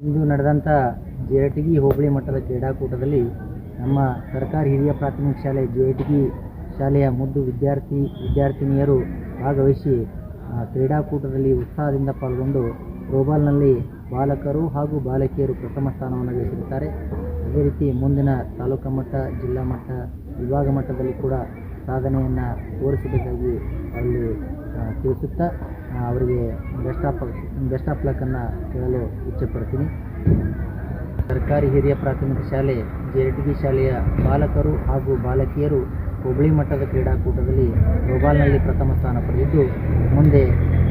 ಇಂದು ನಡೆದಂಥ ಜೇಟಗಿ ಹೋಬಳಿ ಮಟ್ಟದ ಕ್ರೀಡಾಕೂಟದಲ್ಲಿ ನಮ್ಮ ಸರ್ಕಾರಿ ಹಿರಿಯ ಪ್ರಾಥಮಿಕ ಶಾಲೆ ಜೇಟಗಿ ಶಾಲೆಯ ಮುದ್ದು ವಿದ್ಯಾರ್ಥಿ, ವಿದ್ಯಾರ್ಥಿನಿಯರು ಭಾಗವಹಿಸಿ ಕ್ರೀಡಾಕೂಟದಲ್ಲಿ ಉತ್ಸಾಹದಿಂದ ಪಾಲ್ಗೊಂಡು ಥ್ರೋಬಾಲ್ನಲ್ಲಿ ಬಾಲಕರು ಹಾಗೂ ಬಾಲಕಿಯರು ಪ್ರಥಮ ಸ್ಥಾನವನ್ನು ಗಳಿಸಿರುತ್ತಾರೆ. ಅದೇ ರೀತಿ ಮುಂದಿನ ತಾಲೂಕು ಮಟ್ಟ ಜಿಲ್ಲಾ ಮಟ್ಟ, ವಿಭಾಗ ಮಟ್ಟದಲ್ಲಿ ಕೂಡ ಸಾಧನೆಯನ್ನು ತೋರಿಸಬೇಕಾಗಿ ಅಲ್ಲಿ ತಿಳಿಸುತ್ತಾ ಅವರಿಗೆ ಬೆಸ್ಟ್ ಆಫ್ ಬೆಸ್ಟ್ ಆಫ್ ಲಕ್ಕನ್ನು ಕೇಳಲು ಇಚ್ಛೆಪಡ್ತೀನಿ. ಸರ್ಕಾರಿ ಹಿರಿಯ ಪ್ರಾಥಮಿಕ ಶಾಲೆ ಜೇರಟಗಿ ಶಾಲೆಯ ಬಾಲಕರು ಹಾಗೂ ಬಾಲಕಿಯರು ಹುಬ್ಬಳ್ಳಿ ಮಟ್ಟದ ಕ್ರೀಡಾಕೂಟದಲ್ಲಿ ಥ್ರೋಬಾಲ್ನಲ್ಲಿ ಪ್ರಥಮ ಸ್ಥಾನ ಪಡೆದಿದ್ದು, ಮುಂದೆ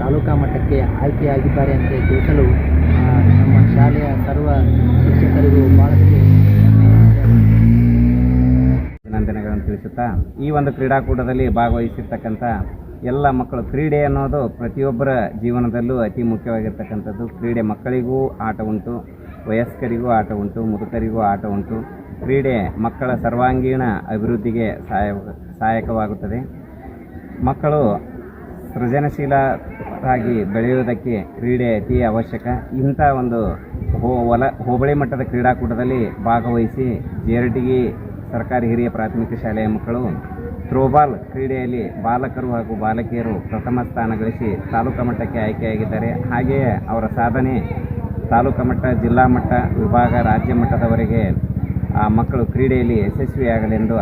ತಾಲೂಕಾ ಮಟ್ಟಕ್ಕೆ ಆಯ್ಕೆಯಾಗಿದ್ದಾರೆ ಅಂತ ತಿಳಿಸಲು ನಮ್ಮ ಶಾಲೆಯ ಸರ್ವ ತಿಳಿಸುತ್ತಾ, ಈ ಒಂದು ಕ್ರೀಡಾಕೂಟದಲ್ಲಿ ಭಾಗವಹಿಸಿರ್ತಕ್ಕಂಥ ಎಲ್ಲ ಮಕ್ಕಳು ಕ್ರೀಡೆ ಅನ್ನೋದು ಪ್ರತಿಯೊಬ್ಬರ ಜೀವನದಲ್ಲೂ ಅತಿ ಮುಖ್ಯವಾಗಿರ್ತಕ್ಕಂಥದ್ದು. ಕ್ರೀಡೆ ಮಕ್ಕಳಿಗೂ ಆಟ ಉಂಟು, ವಯಸ್ಕರಿಗೂ ಆಟ ಉಂಟು, ಮುದುಕರಿಗೂ ಆಟ ಉಂಟು. ಕ್ರೀಡೆ ಮಕ್ಕಳ ಸರ್ವಾಂಗೀಣ ಅಭಿವೃದ್ಧಿಗೆ ಸಹಾಯ, ಸಹಾಯಕವಾಗುತ್ತದೆ. ಮಕ್ಕಳು ಸೃಜನಶೀಲರಾಗಿ ಬೆಳೆಯುವುದಕ್ಕೆ ಕ್ರೀಡೆ ಅತಿ ಅವಶ್ಯಕ. ಇಂಥ ಒಂದು ಹೋ ಹೋಬಳಿ ಮಟ್ಟದ ಕ್ರೀಡಾಕೂಟದಲ್ಲಿ ಭಾಗವಹಿಸಿ ಜೇರಟಗಿ ಸರ್ಕಾರಿ ಹಿರಿಯ ಪ್ರಾಥಮಿಕ ಶಾಲೆಯ ಮಕ್ಕಳು ಥ್ರೋಬಾಲ್ ಕ್ರೀಡೆಯಲ್ಲಿ ಬಾಲಕರು ಹಾಗೂ ಬಾಲಕಿಯರು ಪ್ರಥಮ ಸ್ಥಾನ ಗಳಿಸಿ ತಾಲೂಕು ಮಟ್ಟಕ್ಕೆ ಆಯ್ಕೆಯಾಗಿದ್ದಾರೆ. ಹಾಗೆಯೇ ಅವರ ಸಾಧನೆ ತಾಲೂಕು ಮಟ್ಟ, ಜಿಲ್ಲಾ ಮಟ್ಟ, ವಿಭಾಗ, ರಾಜ್ಯ ಮಟ್ಟದವರೆಗೆ ಆ ಮಕ್ಕಳು ಕ್ರೀಡೆಯಲ್ಲಿ ಯಶಸ್ವಿಯಾಗಲೆಂದು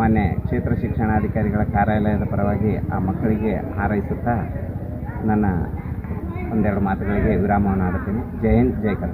ಮಾನ್ಯ ಕ್ಷೇತ್ರ ಶಿಕ್ಷಣಾಧಿಕಾರಿಗಳ ಕಾರ್ಯಾಲಯದ ಪರವಾಗಿ ಆ ಮಕ್ಕಳಿಗೆ ಹಾರೈಸುತ್ತಾ ನನ್ನ ಒಂದೆರಡು ಮಾತುಗಳಿಗೆ ವಿರಾಮವನ್ನು ಆಡುತ್ತೇನೆ ಜೈ ಹಿಂದ್, ಜೈ ಕರ್ನಾಟಕ.